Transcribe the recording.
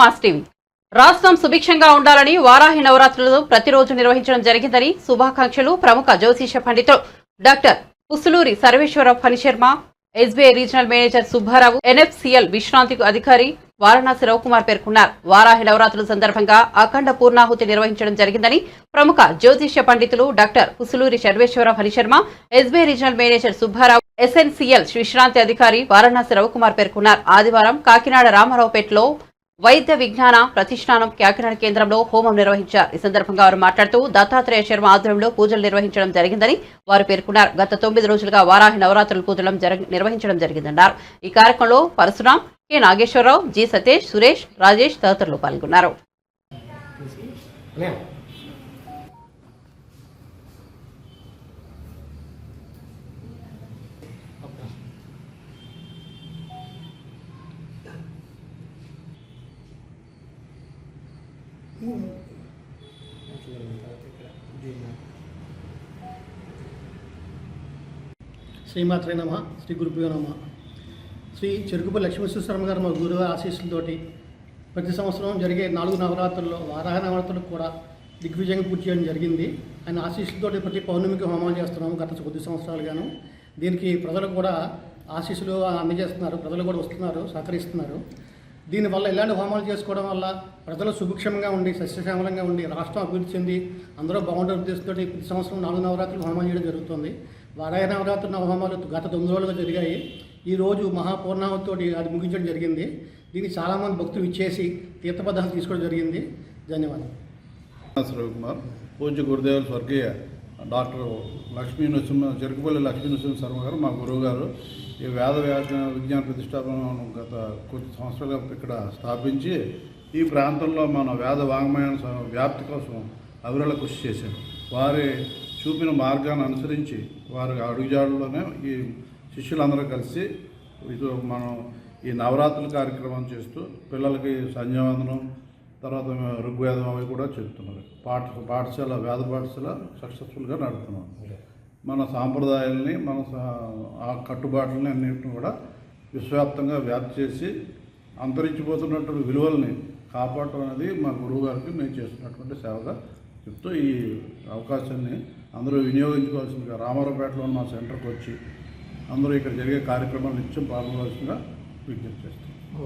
Mass TV రాష్ట్రం సుభిక్షంగా ఉండాలని వారాహి నవరాత్రులు ప్రతిరోజు నిర్వహించడం జరిగిందని శుభాకాంక్షలు ప్రముఖ జ్యోతిష పండితులు doctor Pusuluri Sarveswararao Phanisharma SBI regional manager Subbarao NFCL విశ్రాంతి అధికారి వారణాసి రవికుమార్ పేర్కొన్నారు. వారాహి నవరాత్రుల సందర్భంగా అఖండ పూర్ణాహుతి నిర్వహించడం జరిగిందని ప్రముఖ జ్యోతిష్య పండితులు doctor Pusuluri Sarveswararao Harisharma SBI regional manager Subbarao SNCL విశ్రాంతి అధికారి వారణాసి రవికుమార్ పేర్కొన్నారు. ఆదివారం కాకినాడ రామారావుపేటలో వైద్య విజ్ఞాన ప్రతిష్టానం కాకినాడ కేంద్రంలో హోమం నిర్వహించారు. ఈ సందర్భంగా వారు మాట్లాడుతూ దత్తాత్రేయ శర్మ ఆధ్వర్యంలో పూజలు నిర్వహించడం జరిగిందని వారు పేర్కొన్నారు. గత తొమ్మిది రోజులుగా వారాహి నవరాత్రులు పూజలు నిర్వహించడం జరిగిందన్నారు. ఈ కార్యక్రమంలో పరశురాం కె. నాగేశ్వరరావు జి. సతీష్ సురేష్ రాజేష్ తదితరులు పాల్గొన్నారు. శ్రీమాత్రే నమ శ్రీ గురుభ్యో నమ. శ్రీ చెరుకుప లక్ష్మీశ్వరమ్మ గారు మా గురువు ఆశీస్సులతోటి ప్రతి సంవత్సరం జరిగే నాలుగు నవరాత్రుల్లో వారాహ నవరాత్రులు కూడా దిగ్విజయంగా పూర్తి చేయడం జరిగింది. ఆయన ఆశీస్సులతోటి ప్రతి పౌర్ణమికి హోమాలు చేస్తున్నాము గత కొద్ది సంవత్సరాలుగాను. దీనికి ప్రజలు కూడా ఆశీస్సులు అందజేస్తున్నారు ప్రజలు కూడా వస్తున్నారు సహకరిస్తున్నారు. దీనివల్ల ఇలాంటి హోమాలు చేసుకోవడం వల్ల ప్రజలు సుభిక్షంగా ఉండి సస్యశ్యామలంగా ఉండి రాష్ట్రం అభివృద్ధి చెంది అందరూ బాగుండే ఉద్దేశంతో ప్రతి సంవత్సరం నాలుగు నవరాత్రులు హోమాలు చేయడం జరుగుతుంది. వారాయ నవరాత్రి హోమాలు గత తొమ్మిది రోజులుగా జరిగాయి. ఈ రోజు అది ముగించడం జరిగింది. దీన్ని చాలామంది భక్తులు ఇచ్చేసి తీర్థపదాలు తీసుకోవడం జరిగింది. ధన్యవాదాలు. కుమార్. పూజ్య గురుదేవులు స్వర్గీయ డాక్టర్ లక్ష్మీ నరసింహ చెరుకుపల్లి లక్ష్మీ నరసింహ శర్మ గారు మా గురువు గారు ఈ వేద విజ్ఞాన ప్రతిష్టాపనను గత కొద్ది సంవత్సరాలుగా ఇక్కడ స్థాపించి ఈ ప్రాంతంలో మన వేద వాంగ్మయం వ్యాప్తి కోసం అవిరళ కృషి చేశారు. వారి చూపిన మార్గాన్ని అనుసరించి వారి అడుగుజాడలోనే ఈ శిష్యులందరూ కలిసి ఇది మనం ఈ నవరాత్రుల కార్యక్రమం చేస్తూ పిల్లలకి సంధ్యావందనం తర్వాత ఋగ్వేదం అవి కూడా చెప్తున్నారు. పాఠ పాఠశాల వేద పాఠశాల సక్సెస్ఫుల్గా నడుపుతున్నాం. మన సాంప్రదాయాల్ని మన ఆ కట్టుబాట్లని అన్నింటిని కూడా విశ్వవ్యాప్తంగా వ్యాప్తి చేసి అంతరించిపోతున్నటువంటి విలువల్ని కాపాడటం అనేది మా గురువు గారికి మేము చేస్తున్నటువంటి సేవగా చెప్తూ ఈ అవకాశాన్ని అందరూ వినియోగించుకోవాల్సిందిగా రామారావుపేటలో ఉన్న మా సెంటర్కి వచ్చి అందరూ ఇక్కడ జరిగే కార్యక్రమాలు నిత్యం పాల్గొనవలసిందిగా విజ్ఞప్తి చేస్తాం